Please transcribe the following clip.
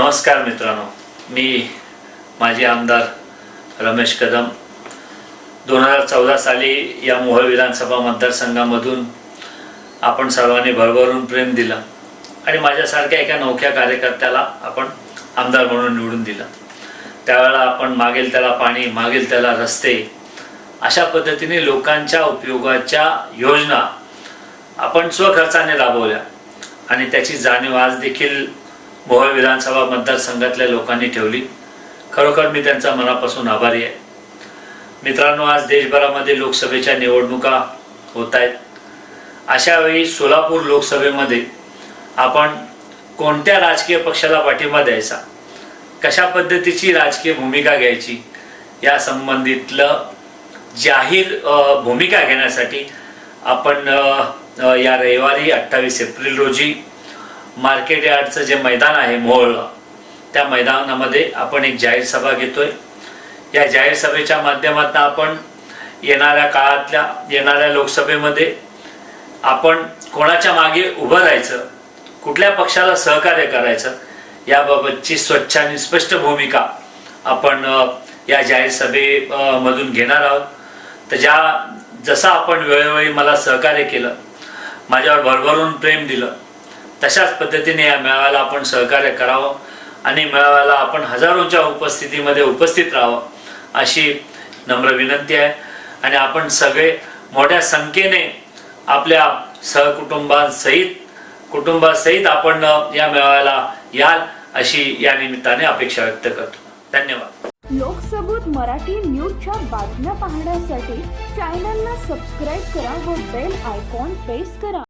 नमस्कार मित्रांनो. मी माजी आमदार रमेश कदम. दोन हजार चौदा साली या मोहोळ विधानसभा मतदारसंघामधून आपण सर्वांनी भरभरून प्रेम दिलं आणि माझ्यासारख्या एका नवख्या कार्यकर्त्याला आपण आमदार म्हणून निवडून दिलं. त्यावेळेला आपण मागेल त्याला पाणी मागेल त्याला रस्ते अशा पद्धतीने लोकांच्या उपयोगाच्या योजना आपण स्वखर्चाने राबवल्या आणि त्याची जाणीव आज देखील मोहोळ विधानसभा मतदारसंघातल्या लोकांनी ठेवली. खरोखर मी त्यांचा मनापासून आभारी आहे. मित्रांनो आज देशभरामध्ये लोकसभेच्या निवडणुका होत आहेत अशावेळी सोलापूर लोकसभेमध्ये आपण कोणत्या राजकीय पक्षाला पाठिंबा द्यायचा? कशा पद्धतीची राजकीय भूमिका घ्यायची? या संबंधितलं जाहीर भूमिका घेण्यासाठी आपण या रविवारी अठ्ठावीस एप्रिल रोजी मार्केट यार्डचं जे मैदान आहे मोहळला त्या मैदानामध्ये आपण एक जाहीर सभा घेतोय. या जाहीर सभेच्या माध्यमातून आपण येणाऱ्या काळातल्या येणाऱ्या लोकसभेमध्ये आपण कोणाच्या मागे उभं राहायचं कुठल्या पक्षाला सहकार्य करायचं याबाबतची स्वच्छ आणि स्पष्ट भूमिका आपण या जाहीर सभे मधून घेणार आहोत. तर ज्या जसं आपण वेळोवेळी मला सहकार्य केलं माझ्यावर भरभरून प्रेम दिलं तशाच पद्धतीने या मेळाव्याला आपण सहकार्य करावं आणि मेळाव्याला आपण हजारोंच्या उपस्थितीमध्ये उपस्थित राहावं अशी नम्र विनंती आहे. आणि आपण सगळे मोठ्या संख्येने आपल्या सहकुटुंबांसहित कुटुंबासहित आपण या मेळाव्याला याल अशी या निमित्ताने अपेक्षा व्यक्त करतो. धन्यवाद. लोकसबूत मराठी न्यूजच्या बातम्या पाहण्यासाठी चॅनलला सबस्क्राईब करा व बेल आयकॉन प्रेस करा.